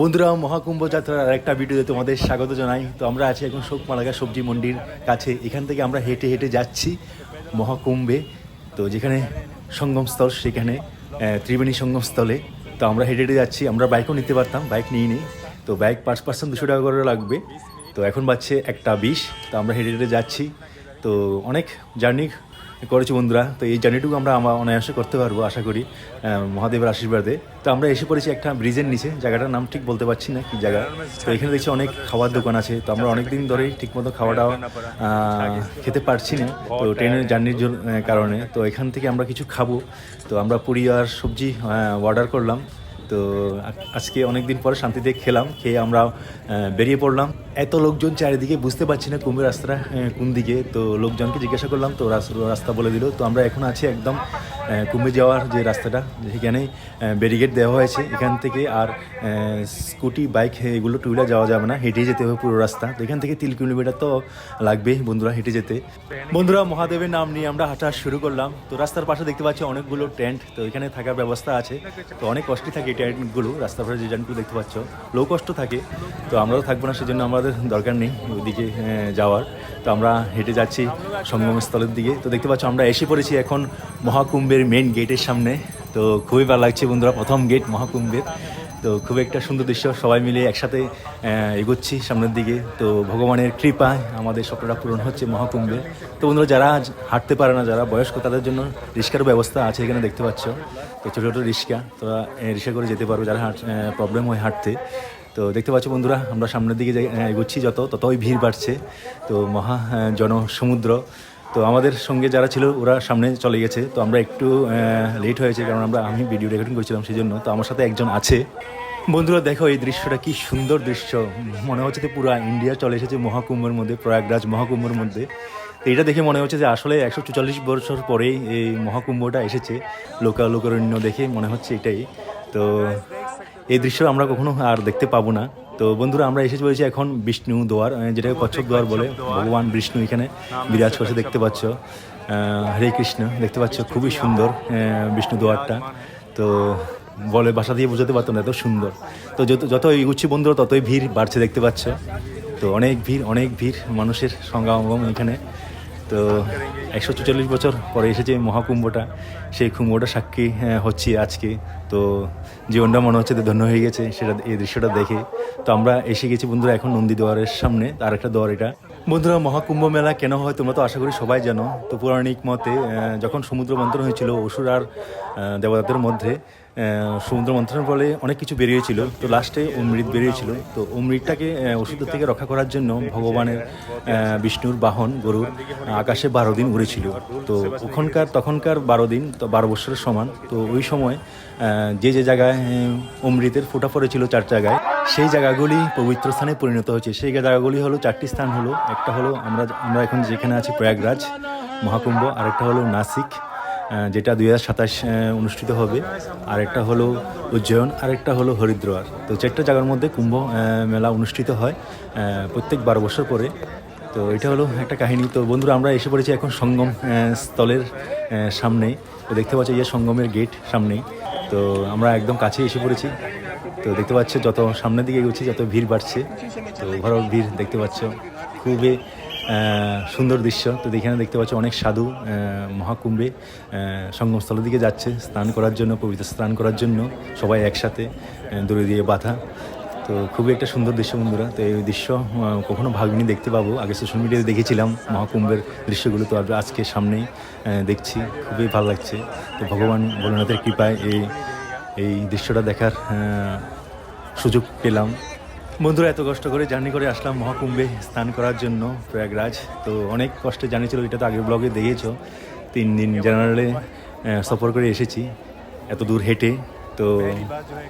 বন্ধুরা মহাকুম্ভ যাত্রার আরেকটা ভিডিওতে তোমাদের স্বাগত জানাই। তো আমরা আছি এখন শোকমালাগা সবজি মন্ডির কাছে। এখান থেকে আমরা হেঁটে হেঁটে যাচ্ছি মহাকুম্ভে। তো যেখানে সঙ্গমস্থল, সেখানে ত্রিবেণী সঙ্গমস্থলে। তো আমরা হেঁটে হেঁটে যাচ্ছি। আমরা বাইকও নিতে পারতাম বাইক নিয়ে নিই। তো বাইক পাঁচ পার্সেন্ট দুশো টাকা করে লাগবে। তো এখন বাজছে একটা বিশ। তো আমরা হেঁটে হেঁটে যাচ্ছি। তো অনেক জার্নি করেছি বন্ধুরা। তো এই জার্নিটুকু আমরা আমরা অনায়াসে করতে পারব, আশা করি মহাদেবের আশীর্বাদে। তো আমরা এসে পড়েছি একটা ব্রিজের নিচে। জায়গাটার নাম ঠিক বলতে পারছি না কি জায়গা। তো এখানে দেখছি অনেক খাবার দোকান আছে। তো আমরা অনেক দিন ধরেই ঠিকমতো খাওয়া দাওয়া খেতে পারছি না। তো ট্রেনের জার্নির কারণে। তো এখান থেকে আমরা কিছু খাব। তো আমরা পুরি আর সবজি অর্ডার করলাম। তো আজকে অনেক দিন পরে শান্তিতে খেলাম, খেয়ে আমরা বেরিয়ে পড়লাম। এত লোকজন চারিদিকে বুঝতে পারছি না কুম্ভের রাস্তাটা কোন দিকে। তো লোকজনকে জিজ্ঞাসা করলাম, তো রাস- রাস্তা বলে দিল। তো আমরা এখন আছি একদম কুম্ভে যাওয়ার যে রাস্তাটা, সেখানে ব্যারিকেড দেওয়া হয়েছে। এখান থেকে আর স্কুটি বাইক এগুলো টু হুইলার যাওয়া যাবে না। হেঁটে যেতে হবে পুরো রাস্তা। তো এখান থেকে তিন কিলোমিটার তো লাগবে বন্ধুরা হেঁটে যেতে। বন্ধুরা, মহাদেবের নাম নিয়ে আমরা হাঁটা শুরু করলাম। তো রাস্তার পাশে দেখতে পাচ্ছি অনেকগুলো টেন্ট তো এখানে থাকার ব্যবস্থা আছে। তো অনেক কষ্টই থাকে এই টেন্টগুলো রাস্তার পাশে যে টেন্টগুলো দেখতে পাচ্ছ। লো কষ্ট থাকে। তো আমরাও থাকব না, সেজন্য আমাদের দরকার নেই ওইদিকে যাওয়ার। তো আমরা হেঁটে যাচ্ছি সঙ্গমস্থলের দিকে। তো দেখতে পাচ্ছ আমরা এসে পড়েছি এখন মহাকুম্ভের মেন গেটের সামনে। তো খুবই ভালো লাগছে বন্ধুরা, প্রথম গেট মহাকুম্ভের। তো খুব একটা সুন্দর দৃশ্য, সবাই মিলে একসাথে এগোচ্ছি সামনের দিকে। তো ভগবানের কৃপায় আমাদের স্বপ্নটা পূরণ হচ্ছে মহাকুম্ভে। তো বন্ধুরা, যারা হাঁটতে পারে না, যারা বয়স্ক, তাদের জন্য রিক্সার ব্যবস্থা আছে এখানে দেখতে পাচ্ছ। তো ছোটো ছোটো রিক্সা, তোরা রিক্সা করে যেতে পারবে যারা প্রবলেম হয় হাঁটতে। তো দেখতে পাচ্ছ বন্ধুরা, আমরা সামনের দিকে এগোচ্ছি যত, ততই ভিড় বাড়ছে। তো মহা জনসমুদ্র। তো আমাদের সঙ্গে যারা ছিল, ওরা সামনে চলে গেছে। তো আমরা একটু লেট হয়েছে, কারণ আমরা, আমি ভিডিও রেকর্ডিং করছিলাম সেই জন্য তো আমার সাথে একজন আছে। বন্ধুরা, দেখো এই দৃশ্যটা কি সুন্দর দৃশ্য। মনে হচ্ছে যে পুরো ইন্ডিয়া চলে এসেছে মহাকুম্ভের মধ্যে, প্রয়াগরাজ মহাকুম্ভের মধ্যে। তো এটা দেখে মনে হচ্ছে যে আসলে একশো চুয়াল্লিশ বছর পরেই এই মহাকুম্ভটা এসেছে। লোকা লোকারণ্য দেখে মনে হচ্ছে এটাই। তো এই দৃশ্য আমরা কখনো আর দেখতে পাবো না। তো বন্ধুরা আমরা এসে পড়েছি এখন বিষ্ণু দোয়ার যেটাকে কচ্ছপ দোয়ার বলে। ভগবান বিষ্ণু এখানে বিরাজ করছে দেখতে পাচ্ছ। হরে কৃষ্ণ দেখতে পাচ্ছ খুবই সুন্দর বিষ্ণু দোয়ারটা। তো বলে ভাষা দিয়ে বোঝাতে পারতাম না এত সুন্দর। তো যত যত এগুচ্ছি বন্ধুরা ততই ভিড় বাড়ছে দেখতে পাচ্ছ। তো অনেক ভিড় অনেক ভিড় মানুষের সঙ্গামগম এখানে। তো একশো চুচল্লিশ বছর পরে এসেছে মহাকুম্ভটা। সেই কুম্ভটা সাক্ষী হচ্ছি আজকে। তো জীবনটা মনে হচ্ছে ধন্য হয়ে গেছে সেটা, এই দৃশ্যটা দেখে। তো আমরা এসে গেছি বন্ধুরা এখন নন্দী দুয়ারের সামনে আর একটা দুয়ার এটা। বন্ধুরা, মহাকুম্ভ মেলা কেন হয় তোমরা তো আশা করি সবাই জানো। তো পৌরাণিক মতে যখন সমুদ্র মন্থন হয়েছিল অসুর আর দেবতাদের মধ্যে সমুদ্র মন্থনের ফলে অনেক কিছু বেরিয়েছিল। তো লাস্টে অমৃত বেরিয়েছিল। তো অমৃতটাকে ওষুধের থেকে রক্ষা করার জন্য ভগবানের বিষ্ণুর বাহন গরুর আকাশে বারো দিন উড়েছিল। তো ওখানকার, তখনকার বারো দিন, তো বারো বছরের সমান। তো ওই সময় যে যে জায়গায় অমৃতের ফোঁটা পড়েছিল চার জায়গায়, সেই জায়গাগুলি পবিত্র স্থানে পরিণত হয়েছে। সেই জায়গাগুলি হলো, চারটি স্থান হলো। একটা হলো আমরা আমরা এখন যেখানে আছি, প্রয়াগরাজ মহাকুম্ভ, আরেকটা হলো নাসিক। যেটা দুই হাজার সাতাশ অনুষ্ঠিত হবে। আরেকটা হলো উজ্জয়ন আরেকটা হলো হরিদ্বার। তো চারটা জায়গার মধ্যে কুম্ভ মেলা অনুষ্ঠিত হয় প্রত্যেক বারো বছর পরে তো এটা হলো একটা কাহিনী। তো বন্ধুরা আমরা এসে পড়েছি এখন সঙ্গম স্থলের আহ, সামনেই তো দেখতে পাচ্ছি যে সঙ্গমের গেট সামনেই। তো আমরা একদম কাছে এসে পড়েছি। তো দেখতে পাচ্ছ যত সামনের দিকে এগোচ্ছি যত ভিড় বাড়ছে। তো ওভারঅল ভিড় দেখতে পাচ্ছ। খুবই সুন্দর দৃশ্য। তো এখানে দেখতে পাচ্ছ অনেক সাধু মহাকুম্ভে সঙ্গমস্থলের দিকে যাচ্ছে, স্নান করার জন্য, পবিত্র স্নান করার জন্য সবাই একসাথে দূরে দিয়ে বাঁধা। তো খুবই একটা সুন্দর দৃশ্য বন্ধুরা। তো এই দৃশ্য কখনো ভাবিনি দেখতে পাবো। আগে সোশ্যাল মিডিয়াতে দেখেছিলাম মহাকুম্ভের দৃশ্যগুলো, তো আজ- আজকে সামনেই দেখছি। খুবই ভালো লাগছে। তো ভগবান ভোলেনাথের কৃপায় এই এই দৃশ্যটা দেখার সুযোগ পেলাম। বন্ধুরা, এত কষ্ট করে জার্নি করে আসলাম মহাকুম্ভে স্নান করার জন্য প্রয়াগরাজ। তো অনেক কষ্টে জার্নি ছিল, এটা তো আগের ব্লগে দেখেছ। তিন দিন জেনারেলে সফর করে এসেছি, এত দূর হেঁটে। তো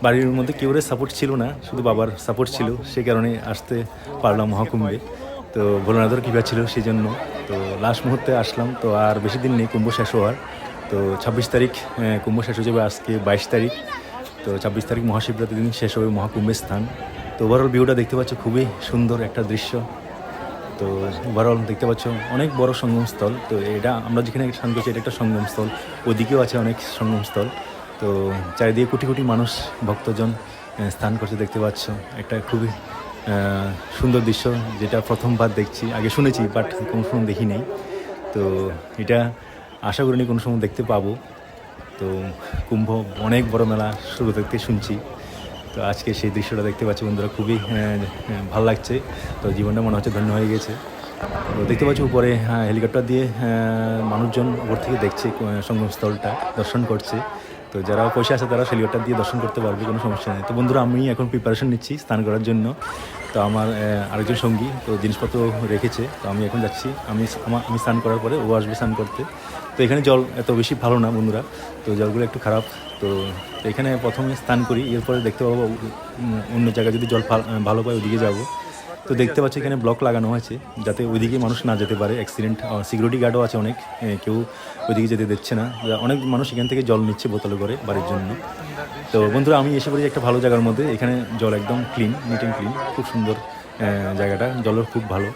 বাড়ির মধ্যে কেউ সাপোর্ট ছিল না, শুধু বাবার সাপোর্ট ছিল, সে কারণে আসতে পারলাম মহাকুম্ভে। তো ভোলানাথের কৃপা ছিল সেই জন্য তো লাস্ট মুহূর্তে আসলাম, তো আর বেশি দিন নেই, কুম্ভ শেষ হওয়ার। তো ছাব্বিশ তারিখ কুম্ভ শেষ হয়ে যাবে আজকে বাইশ তারিখ। তো ছাব্বিশ তারিখ মহাশিবরাত্রি দিন শেষ হবে মহাকুম্ভের স্থান। তো ওভারঅল ভিউটা দেখতে পাচ্ছ খুবই সুন্দর একটা দৃশ্য। তো ওভারঅল দেখতে পাচ্ছ অনেক বড় সঙ্গমস্থল। তো এটা আমরা যেখানে স্নান করছি, এটা একটা সঙ্গমস্থল। ওদিকেও আছে অনেক সঙ্গমস্থল। তো চারিদিকে কোটি কোটি মানুষ, ভক্তজন স্নান করছে দেখতে পাচ্ছ। একটা খুবই সুন্দর দৃশ্য, যেটা প্রথমবার দেখছি। আগে শুনেছি বাট কোনো সময় দেখি নেই। তো এটা আশা করিনি কোনো সময় দেখতে পাবো। তো কুম্ভ, অনেক বড় মেলা শুরু থেকে শুনছি। তো আজকে সেই দৃশ্যটা দেখতে পাচ্ছি, বন্ধুরা, খুবই ভালো লাগছে। তো জীবনটা মনে হচ্ছে ধন্য হয়ে গেছে। তো দেখতে পাচ্ছি উপরে হেলিকপ্টার দিয়ে মানুষজন উপর থেকে দেখছে সঙ্গমস্থলটা, দর্শন করছে। তো যারা পয়সা আছে তারা হেলিকপ্টার দিয়ে দর্শন করতে পারবে, কোনো সমস্যা নেই। তো বন্ধুরা, আমি এখন প্রিপারেশন নিচ্ছি স্নান করার জন্য। তো আমার আরেকজন সঙ্গী তো জিনিসপত্র রেখেছে, তো আমি এখন যাচ্ছি। আমি আমার, আমি স্নান করার পরে ও আসবে স্নান করতে। তো এখানে জল এত বেশি ভালো না বন্ধুরা, তো জলগুলো একটু খারাপ। তো এখানে প্রথমে স্নান করি, এরপরে দেখতে পাবো অন্য জায়গায় যদি জল ভালো পাই ওদিকে যাব। তো দেখতে পাচ্ছি এখানে ব্লক লাগানো হয়েছে যাতে ওইদিকে মানুষ না যেতে পারে। অ্যাক্সিডেন্ট সিকিউরিটি গার্ডও আছে অনেক কেউ ওইদিকে যেতে দিচ্ছে না। অনেক মানুষ এখান থেকে জল নিচ্ছে বোতলে করে বাড়ির জন্য। তো বন্ধুরা, আমি এসে পড়ি একটা ভালো জায়গার মধ্যে। এখানে জল একদম ক্লিন নিট অ্যান্ড ক্লিন খুব সুন্দর জায়গাটা। জলের খুব ভালো।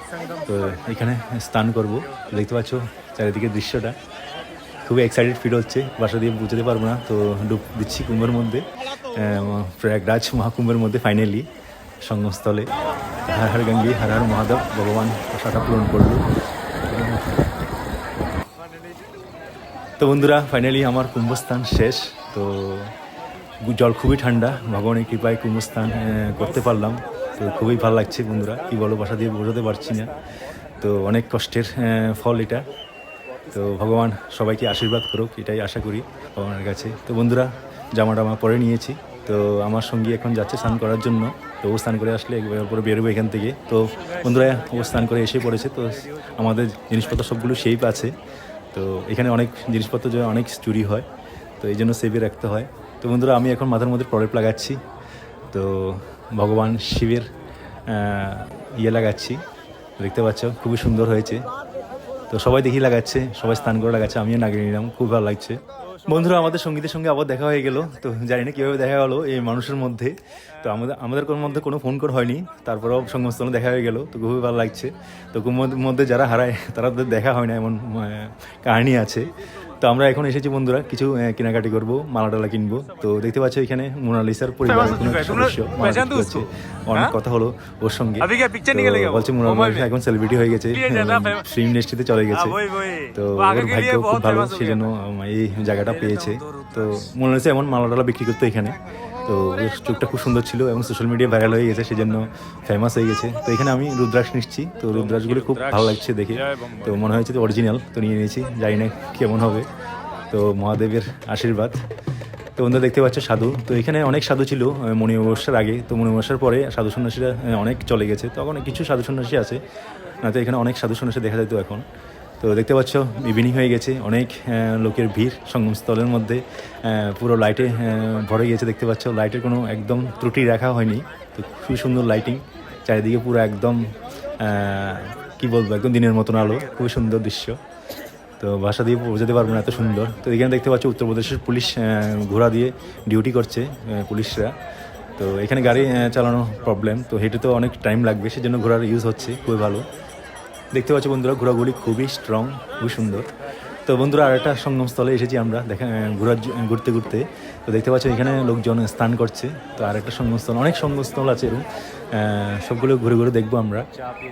তো এখানে স্নান করব। দেখতে পাচ্ছ চারিদিকে দৃশ্যটা। খুবই এক্সাইটেড ফিল হচ্ছে। বাসা দিয়ে বুঝতে পারব না, তো ডুব দিচ্ছি কুম্ভের মধ্যে। প্রয়াগরাজ মহাকুম্ভের মধ্যে ফাইনালি সঙ্গমস্থলে হর হর গঙ্গি, হর হর মহাদেব, ভগবান আশাটা পূরণ করল। তো বন্ধুরা ফাইনালি আমার কুম্ভস্থান শেষ। তো জল খুবই ঠান্ডা। ভগবানের কৃপায় কুম্ভস্থান আহ, করতে পারলাম। তো খুবই ভালো লাগছে বন্ধুরা। কী বলো বাসা দিয়ে বোঝাতে পারছি না। তো অনেক কষ্টের ফল এটা। তো ভগবান সবাইকে আশীর্বাদ করুক এটাই আশা করি ভগবানের কাছে। তো বন্ধুরা জামা টামা পরে নিয়েছি। তো আমার সঙ্গী এখন যাচ্ছে স্নান করার জন্য। তো ও স্নান করে আসলে একবার পরে বেরোবো এখান থেকে। তো বন্ধুরা ও স্নান করে এসে পড়েছে। তো আমাদের জিনিসপত্র সবগুলো শেপ আছে। তো এখানে অনেক জিনিসপত্র যে অনেক চুরি হয়। তো এই জন্য সেভে রাখতে হয়। তো বন্ধুরা, আমি এখন মাথার মধ্যে প্রলেপ লাগাচ্ছি। তো ভগবান শিবের ইয়ে লাগাচ্ছি। দেখতে পাচ্ছ, খুবই সুন্দর হয়েছে। তো সবাই দেখি লাগাচ্ছে, সবাই স্নান করে লাগাচ্ছে, আমিও নাগিয়ে নিলাম, খুব ভালো লাগছে। বন্ধুরা, আমাদের সঙ্গীতের সঙ্গে আবার দেখা হয়ে গেল। তো জানি না কীভাবে দেখা হলো এই মানুষের মধ্যে। তো আমাদের আমাদের কোনো মধ্যে কোনো ফোন কল হয়নি, তারপরেও সঙ্গমস্থলে দেখা হয়ে গেল। তো খুবই ভালো লাগছে। তো মধ্যে যারা হারায়, তারা দেখা হয় না, এমন কাহিনী আছে। তো আমরা এখন এসেছি বন্ধুরা কিছু কেনাকাটি করব মালাডালা কিনবো। তো দেখতে পাচ্ছ এখানে মোনালিসার পরিবার অনেক কথা হলো ওর সঙ্গে। বলছে মোনালিসা এখন সেলিব্রিটি হয়ে গেছে। ফিল্ম ইন্ডাস্ট্রিতে চলে গেছে। তো ওর ভাগ্য খুব ভালো সেজন্য এই জায়গাটা পেয়েছে। তো মোনালিসা এমন মালাডালা বিক্রি করতো এখানে। তো ওর চোখটা খুব সুন্দর ছিল এবং সোশ্যাল মিডিয়া ভাইরাল হয়ে গেছে সেই জন্য ফেমাস হয়ে গেছে। তো এখানে আমি রুদ্রাক্ষ নিচ্ছি। তো রুদ্রাক্ষগুলো খুব ভালো লাগছে দেখে। তো মনে হয়েছে তো অরিজিনাল তো নিয়ে নিয়েছি। জানি না কেমন হবে। তো মহাদেবের আশীর্বাদ। তো বন্ধুরা দেখতে পাচ্ছ সাধু। তো এখানে অনেক সাধু ছিল মণি অমাবস্যার আগে। তো মণি অমাবস্যার পরে সাধু সন্ন্যাসীরা অনেক চলে গেছে। তো তখন কিছু সাধু সন্ন্যাসী আছে। না তো এখানে অনেক সাধু সন্ন্যাসী দেখা যেত এখন। তো দেখতে পাচ্ছ ইভিনিং হয়ে গেছে। অনেক লোকের ভিড় সঙ্গমস্থলের মধ্যে। পুরো লাইটে ভরে গিয়েছে, দেখতে পাচ্ছ। লাইটের কোনো একদম ত্রুটি রাখা হয়নি। তো খুবই সুন্দর লাইটিং চারিদিকে পুরো একদম কি বলব, একদম দিনের মতন আলো। খুবই সুন্দর দৃশ্য। তো ভাষা দিয়ে বোঝাতে পারব না, এত সুন্দর। তো এখানে দেখতে পাচ্ছ উত্তরপ্রদেশের পুলিশ ঘোড়া দিয়ে ডিউটি করছে পুলিশরা। তো এখানে গাড়ি চালানো প্রবলেম তো হেঁটে তো অনেক টাইম লাগবে, সেজন্য ঘোড়ার ইউজ হচ্ছে, খুবই ভালো। দেখতে পাচ্ছি বন্ধুরা ঘোড়াগুলি খুবই স্ট্রং খুবই সুন্দর। তো বন্ধুরা, আরেকটা সঙ্গমস্থলে এসেছি আমরা, দেখা, ঘোরার ঘুরতে ঘুরতে। তো দেখতে পাচ্ছি এখানে লোকজন স্নান করছে, তো আর একটা সঙ্গমস্থল, অনেক সঙ্গমস্থল আছে এরকম সবগুলো ঘুরে ঘুরে দেখব আমরা।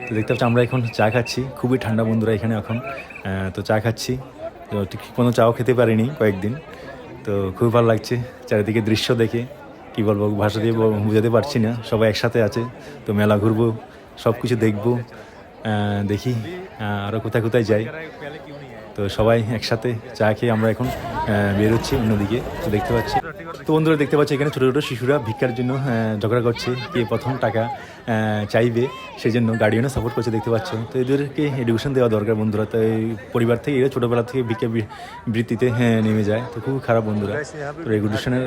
তো দেখতে পাচ্ছি আমরা এখন চা খাচ্ছি, খুবই ঠান্ডা বন্ধুরা এখানে এখন। তো চা খাচ্ছি। তো ঠিক কোনো চাও খেতে পারিনি কয়েকদিন। তো খুব ভালো লাগছে চারিদিকে দৃশ্য দেখে। কি বলব, ভাষা দিয়ে বোঝাতে পারছি না, সবাই একসাথে আছে। তো মেলা ঘুরবো সব কিছু দেখব। দেখি আরও কোথায় কোথায় যাই। তো সবাই একসাথে চা খেয়ে আমরা এখন বেরোচ্ছি অন্যদিকে। তো দেখতে পাচ্ছি তো বন্ধুরা দেখতে পাচ্ছি এখানে ছোটো ছোটো শিশুরা ভিক্ষার জন্য ঝগড়া করছে কে প্রথম টাকা চাইবে সেই জন্য গার্ডিয়ানও সাপোর্ট করছে দেখতে পাচ্ছ। তো এদেরকে এডুকেশন দেওয়া দরকার বন্ধুরা। তো এই পরিবার থেকে এরা ছোটোবেলা থেকে ভিক্ষা বৃত্তিতে হ্যাঁ, নেমে যায়। তো খুব খারাপ বন্ধুরা। তো রেগুলেশনের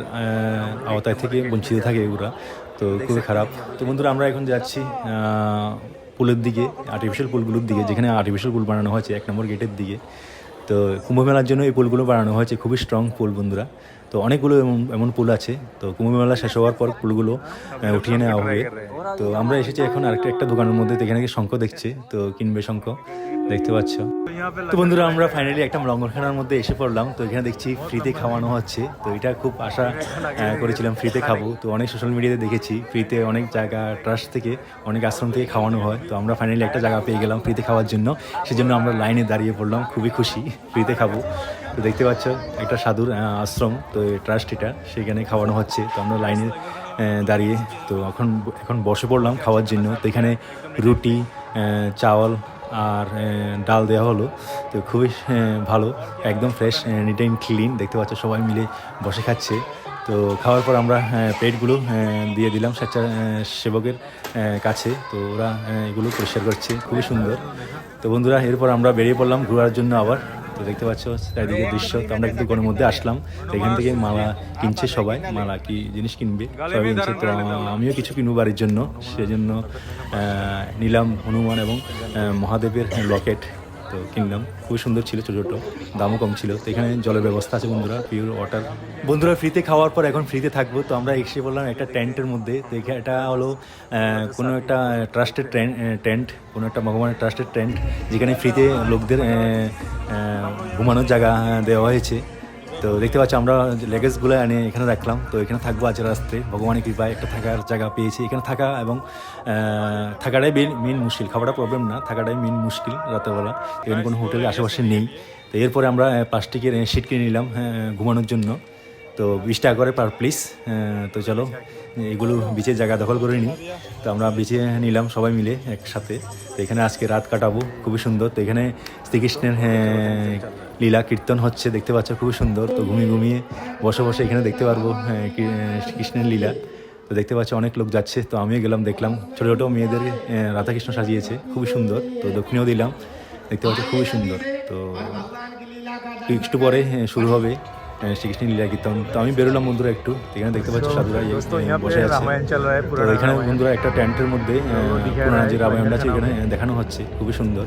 আওতায় থেকে বঞ্চিত থাকে এগুলা। তো খুবই খারাপ। তো বন্ধুরা আমরা এখন যাচ্ছি পুলের দিকে আর্টিফিশিয়াল পুলগুলোর দিকে, যেখানে আর্টিফিশিয়াল পুল বানানো হয়েছে, এক নম্বর গেটের দিকে। তো কুম্ভ মেলার জন্য এই পুলগুলো বানানো হয়েছে, খুবই স্ট্রং পুল বন্ধুরা। তো অনেকগুলো এমন এমন পুল আছে। তো কুম্ভ মেলা শেষ হওয়ার পর পুলগুলো উঠিয়ে নেওয়া হবে। তো আমরা এসেছি এখন আরেকটা, একটা দোকানের মধ্যে তো এখানে শঙ্খ দেখছে, তো কিনবে শঙ্খ। দেখতে পাচ্ছ? তো বন্ধুরা, আমরা ফাইনালি একটা লঙ্গরখানার মধ্যে এসে পড়লাম। তো এখানে দেখছি ফ্রিতে খাওয়ানো হচ্ছে। তো এটা খুব আশা করেছিলাম ফ্রিতে খাব। তো অনেক সোশ্যাল মিডিয়াতে দেখেছি। ফ্রিতে অনেক জায়গা ট্রাস্ট থেকে অনেক আশ্রম থেকে খাওয়ানো হয়। তো আমরা ফাইনালি একটা জায়গা পেয়ে গেলাম ফ্রিতে খাওয়ার জন্য। সেজন্য আমরা লাইনে দাঁড়িয়ে পড়লাম। খুবই খুশি। ফ্রিতে খাব। তো দেখতে পাচ্ছ, একটা সাধুর আশ্রম। তো ট্রাস্ট এটা। সেখানে খাওয়ানো হচ্ছে। তো আমরা লাইনে দাঁড়িয়ে। তো এখন এখন বসে পড়লাম খাওয়ার জন্য। তো এখানে রুটি চাওয়াল আর ডাল দেওয়া হলো। তো খুবই ভালো। একদম ফ্রেশ নিট অ্যান্ড ক্লিন দেখতে পাচ্ছ সবাই মিলে বসে খাচ্ছে। তো খাওয়ার পর আমরা প্লেটগুলো দিয়ে দিলাম স্বেচ্ছা সেবকের কাছে। তো ওরা এগুলো পরিষ্কার করছে। খুবই সুন্দর। তো বন্ধুরা, এরপর আমরা বেরিয়ে পড়লাম ঘোরার জন্য আবার। তো দেখতে পাচ্ছ, চারিদিকে দৃশ্য। তো আমরা একটু গরমের মধ্যে আসলাম। এখান থেকে মালা কিনছে সবাই, মালা কি জিনিস কিনবে, সবাই কিনছে। তো আমিও কিছু কিনবো বাড়ির জন্য। সেজন্য নিলাম হনুমান এবং মহাদেবের লকেট তো কিনলাম খুবই সুন্দর ছিল ছোটো ছোটো, দামও কম ছিল। তো এখানে জলের ব্যবস্থা আছে বন্ধুরা পিওর ওয়াটার বন্ধুরা ফ্রিতে খাওয়ার পর এখন ফ্রিতে থাকব। তো আমরা এসে বললাম একটা টেন্টের মধ্যে। তো এটা হলো কোনো একটা ট্রাস্টেড টেন্ট কোনো একটা ভগবানের ট্রাস্টেড টেন্ট যেখানে ফ্রিতে লোকদের ঘুমানোর জায়গা দেওয়া হয়েছে। তো দেখতে পাচ্ছি আমরা লেগেজগুলো এনে এখানে রাখলাম। তো এখানে থাকব আজ রাস্তায় ভগবানের কৃপায় একটা থাকার জায়গা পেয়েছি। এখানে থাকা এবং থাকাটাই মেন মেন মুশকিল। খাবারটা প্রবলেম না থাকাটাই মেন মুশকিল রাতেরবেলা। এখানে কোনো হোটেল আশেপাশে নেই। তো এরপরে আমরা প্লাস্টিকের সিট কিনে নিলাম হ্যাঁ, ঘুমানোর জন্য। তো বিশ টাকা করে পার প্লিস তো চলো এগুলো বিচের জায়গা দখল করে নিই। তো আমরা বিচে নিলাম সবাই মিলে একসাথে। তো এখানে আজকে রাত কাটাবো খুবই সুন্দর। তো এখানে শ্রীকৃষ্ণের হ্যাঁ, লীলা কীর্তন হচ্ছে দেখতে পাচ্ছ খুবই সুন্দর। তো ঘুমিয়ে ঘুমিয়ে বসে বসে এখানে দেখতে পারব কৃষ্ণের কী- লীলা। তো দেখতে পাচ্ছ অনেক লোক যাচ্ছে তো আমিও গেলাম দেখলাম। ছোটো ছোটো মেয়েদের রাধাকৃষ্ণ সাজিয়েছে খুবই সুন্দর। তো দক্ষিণেও দিলাম দেখতে পাচ্ছ খুবই সুন্দর। তো একটু পরে আহ, শুরু হবে। শ্রীকৃষ্ণের লীলা কীর্তন তো আমি বেরোলাম বন্ধুরা একটু। এখানে দেখতে পাচ্ছি সাধুরা ইয়ে ইয়ে বসে আছে। এখানে বন্ধুরা একটা টেন্টের মধ্যে পুরানা যে রামায়ণ আছে এখানে দেখানো হচ্ছে। খুবই সুন্দর।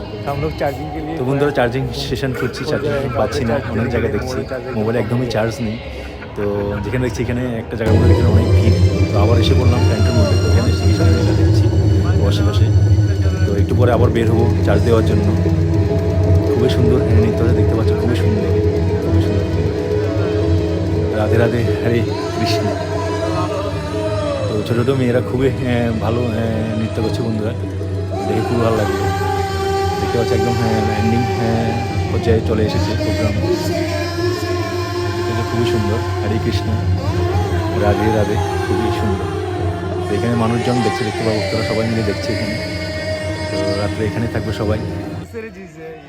তো বন্ধুরা চার্জিং সেশন খুঁজছি চার্জিং পাচ্ছি না অনেক জায়গায় দেখছি। মোবাইল একদমই চার্জ নেই। তো যেখানে দেখছি এখানে একটা জায়গা বলে এখানে অনেক ভিড়। তো আবার এসে বললাম টেন্টের মধ্যে। তো এখানে শ্রীকৃষ্ণের লীলা দেখছি বসে বসে তো একটু পরে আবার বের হব চার্জ দেওয়ার জন্য। খুবই সুন্দর নৃত্যটা দেখতে পাচ্ছি খুবই সুন্দর। রাধে রাধে, হরে কৃষ্ণ। তো ছোটো ছোটো মেয়েরা খুবই ভালো নৃত্য করছে বন্ধুরা। দেখে খুব ভালো লাগল দেখতে পাচ্ছি একদম এন্ডিং পর্যায়ে চলে এসেছে প্রোগ্রাম খুবই সুন্দর। হরে কৃষ্ণ। রাধে রাধে, খুবই সুন্দর। তো এখানে মানুষজন দেখছে, দেখতে পাবো, ভক্তরা সবাই মিলে দেখছে এখানে। তো রাত্রে এখানে থাকবে সবাই।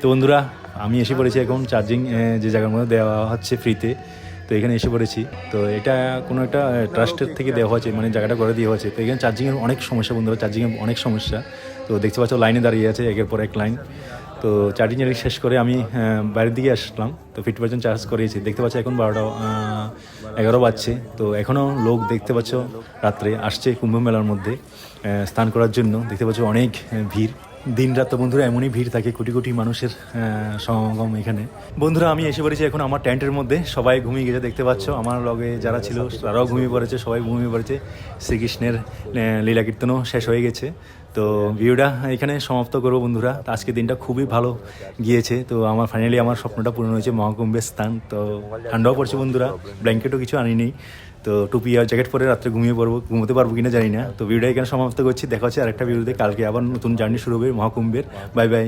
তো বন্ধুরা, আমি এসে পড়েছি এখন চার্জিং যে জায়গার মধ্যে দেওয়া হচ্ছে ফ্রিতে তো এখানে এসে পড়েছি। তো এটা কোনো একটা ট্রাস্টের থেকে দেওয়া হয়েছে মানে জায়গাটা করে দেওয়া হয়েছে। তো এখানে চার্জিংয়ের অনেক সমস্যা বন্ধুরা চার্জিংয়ের অনেক সমস্যা। তো দেখতে পাচ্ছ লাইনে দাঁড়িয়ে আছে, একের পর এক লাইন তো চার্জিং শেষ করে আমি বাইরের দিকে আসলাম। তো ফিফটি পার্সেন্ট চার্জ করিয়েছি। দেখতে পাচ্ছি এখন বারোটা এগারো বাজছে। তো এখনও লোক দেখতে পাচ্ছ রাত্রে আসছে কুম্ভ মেলার মধ্যে স্নান করার জন্য। দেখতে পাচ্ছ অনেক ভিড়। দিন রাত তো বন্ধুরা এমনই ভিড় থাকে, কোটি কোটি মানুষের সমাগম এখানে। বন্ধুরা, আমি এসে পড়েছি এখন আমার ট্যান্টের মধ্যে, সবাই ঘুমিয়ে গেছে, দেখতে পাচ্ছ। আমার লগে যারা ছিল, তারাও ঘুমিয়ে পড়েছে, সবাই ঘুমিয়ে পড়েছে। শ্রীকৃষ্ণের লীলা কীর্তনও শেষ হয়ে গেছে। তো ভিডিওটা এখানে সমাপ্ত করব বন্ধুরা। আজকে দিনটা খুবই ভালো গিয়েছে। তো আমার ফাইনালি আমার স্বপ্নটা পূরণ হয়েছে মহাকুম্ভের স্থান। তো ঠান্ডাও পড়ছে বন্ধুরা। ব্ল্যাঙ্কেটও কিছু আনিনি। তো টুপি আর জ্যাকেট পরে রাত্রে ঘুমিয়ে পড়ব, ঘুমোতে পারব কিনা জানি না। তো ভিডিওটা এখানে সমাপ্ত করছি, দেখা হচ্ছে আরেকটা ভিডিওতে কালকে আবার নতুন জার্নি শুরু হবে মহাকুম্ভের। Bye bye